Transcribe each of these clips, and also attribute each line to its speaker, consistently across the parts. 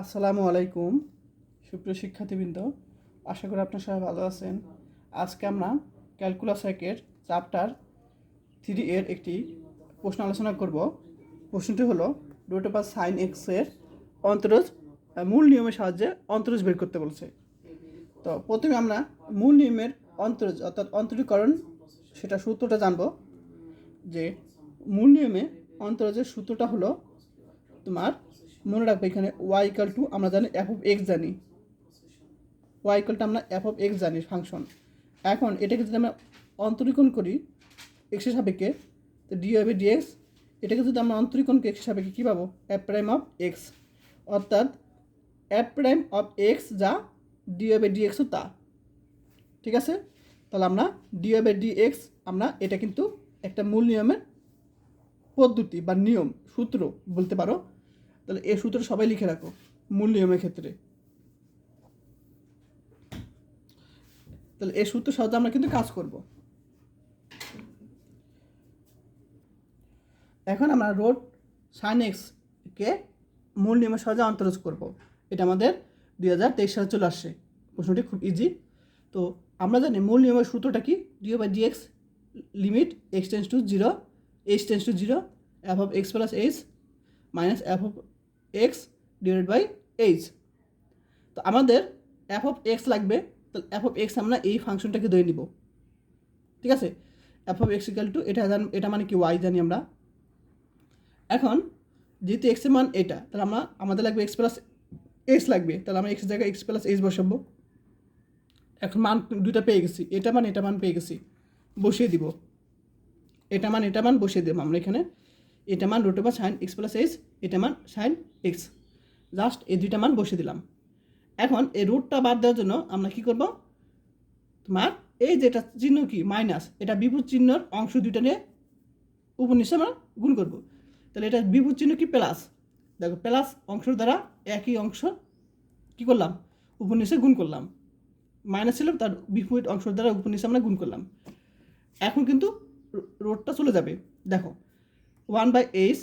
Speaker 1: আসসালামু আলাইকুম, সুপ্রিয় শিক্ষার্থীবৃন্দ। আশা করি আপনার সবাই ভালো আছেন। আজকে আমরা ক্যালকুলাস চ্যাপ্টার থ্রি এর একটি প্রশ্ন আলোচনা করব। প্রশ্নটি হলো, রুট অফ সাইন এক্সের অন্তরজ মূল নিয়মের সাহায্যে অন্তরজ বের করতে বলছে। তো প্রথমে আমরা মূল নিয়মের অন্তরজ, অর্থাৎ অন্তরীকরণ, সেটা সূত্রটা জানব। যে মূল নিয়মে অন্তরজের সূত্রটা হলো তোমার মনে রাখবে এখানে ওয়াই ইকাল টু আমরা জানি এফ অফ এক্স জানি। ওয়াই ইকাল টু আমরা এফ অফ এক্স জানি ফাংশন এখন এটাকে যদি আমরা অন্তরীকরণ করি এক্সের সাপেক্ষে, তো ডি হবে ডিএক্স এটাকে যদি আমরা অন্তরীকরণ করি এক্সের সাপেক্ষে, কী পাবো? এফ প্রাইম অফ এক্স অর্থাৎ এফ প্রাইম অফ এক্স যা ডি হবে ডিএক্সও তা। ঠিক আছে? তাহলে আমরা ডি হবে ডিএক্স আমরা এটা কিন্তু একটা মূল নিয়মের পদ্ধতি বা নিয়ম, সূত্র বলতে পারো। তাহলে এই সূত্র সবাই লিখে রাখো, মূল নিয়মের ক্ষেত্রে। তাহলে এই সূত্র সাহায্যে আমরা কিন্তু কাজ করব। এখন আমরা রোড সাইন এক্সকে মূল নিয়মের সাহায্যে অন্তরজ করব। এটা আমাদের দুই হাজার তেইশ সালে চলে আসছে। প্রশ্নটি খুব ইজি তো আমরা জানি মূল নিয়মের সূত্রটা কি? Deo by dx limit x tends to zero h tends to zero f of x plus h minus f of x divide by h তো আমাদের এফ অফ এক্স লাগবে তো এফ অফ এক্স আমরা এই ফাংশনটাকে ধরে নিব। ঠিক আছে? F of x equal to এটা এটা মানে কি? ওয়াই জানি আমরা। এখন যেহেতু এক্সের মান এটা, তাহলে আমরা, আমাদের লাগবে এক্স প্লাস এইচ লাগবে, তাহলে আমরা এক্সের জায়গায় এক্স প্লাস এইচ বসাবো। এখন মান দুইটা পেয়ে গেছি, এটা মান এটা মান পেয়ে গেছি, বসিয়ে দিব। এটা মান এটা মান বসিয়ে দেবো আমরা এখানে। এটা মান root over sine x plus h এটা মান সাইন এক্স জাস্ট এই দুইটা মান বসিয়ে দিলাম। এখন এই রুটটা বাদ দেওয়ার জন্য আমরা কি করব? তোমার এই যেটা চিহ্ন কি? মাইনাস এটা বিপরীত চিহ্নর অংশ দুইটা নিয়ে উপনিষে আমরা গুণ করব। তাহলে এটা বিপরীত চিহ্ন কি? প্লাস দেখো প্লাস অংশ দ্বারা একই অংশ কি করলাম? উপনিষে গুণ করলাম। মাইনাস ছিল, তার বিপরীত অংশ দ্বারা উপনিষে আমরা গুণ করলাম। এখন কিন্তু রোডটা চলে যাবে। দেখো ওয়ান বাই এইচ।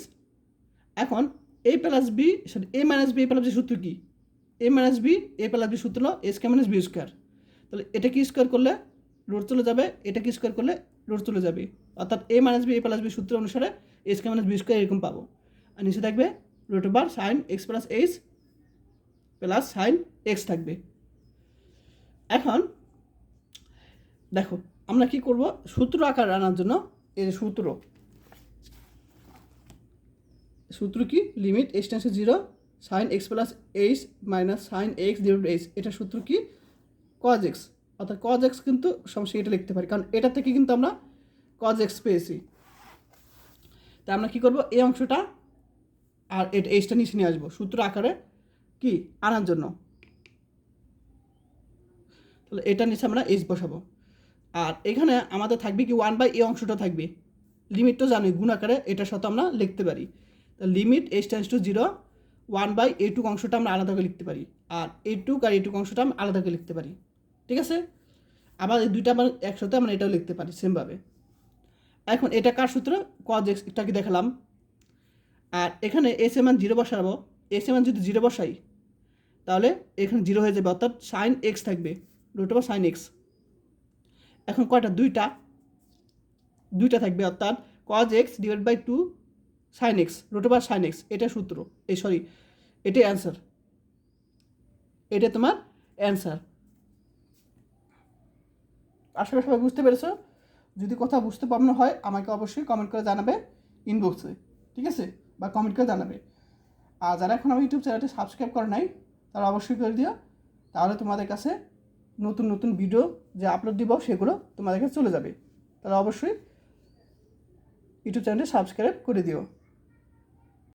Speaker 1: এখন a plus b, sorry, a minus b, a plus b সূত্র কি? A minus b, a plus b সূত্র হলো এস মাইনাস বি স্কোয়ার। তাহলে এটা কি স্কোয়ার করলে? রোড চলে যাবে। এটা কি স্কোয়ার করলে? রোড চলে যাবে। অর্থাৎ a minus b, a plus b সূত্র অনুসারে এস কে মাইনাস বি স্কোয়ার এরকম পাবো। আর নিচে থাকবে রোট বার sine x plus h plus sine x থাকবে। এখন দেখো, আমরা কি করব? সূত্র আকার আনার জন্য এই যে সূত্র সূত্র কি? Limit x tends zero sine x plus h minus sine x divide h এটা সূত্র কি? কজ এক্স অর্থাৎ কজ এক্স কিন্তু সমস্যা এটা লিখতে পারি। কারণ এটা থেকে কিন্তু আমরা কজ এক্স পেয়েছি। তাই আমরা কী করব? এই অংশটা আর এটা এইচটা নিচে নিয়ে আসব। সূত্র আকারে কি? আনার জন্য। তাহলে এটা নিচে আমরা এইচ বসাবো। আর এখানে আমাদের থাকবে কি? ওয়ান বাই এই অংশটা থাকবে। লিমিট তো জানি গুণ আকারে এটার সাথে আমরা লিখতে পারি। Limit h tends to zero one by a টুক অংশটা আমরা আলাদা করে লিখতে পারি। আর এ টুক আর এ টুক অংশটা আমরা আলাদা করে লিখতে পারি। ঠিক আছে? আবার এই দুইটা আমরা একসাথে আমরা এটাও লিখতে পারি সেমভাবে এখন এটা কার সূত্র? কজ এক্সটাকে দেখালাম? আর এখানে এস এম জিরো বসাবো। এস এম যদি জিরো বসাই, তাহলে এখানে জিরো হয়ে যাবে, অর্থাৎ সাইন এক্স থাকবে। রুট বা সাইন এক্স এখন কয়টা? দুইটা। দুইটা থাকবে, অর্থাৎ cos x divide by two sine x root বা সাইন এক্স এটা সূত্র। এই সরি এটাই অ্যান্সার এটা তোমার অ্যান্সার আশা করি সবাই বুঝতে পেরেছ। যদি কোথাও বুঝতে পারনো হয়, আমাকে অবশ্যই কমেন্ট করে জানাবে ইনবক্সে ঠিক আছে? বা কমেন্ট করে জানাবে। আর যারা এখন আমার ইউটিউব চ্যানেলটি সাবস্ক্রাইব করে নাই, তারা অবশ্যই করে দিও। তাহলে তোমাদের কাছে নতুন নতুন ভিডিও যে আপলোড দিব, সেগুলো তোমাদের কাছে চলে যাবে। তাহলে অবশ্যই ইউটিউব চ্যানেলটি সাবস্ক্রাইব করে দিও।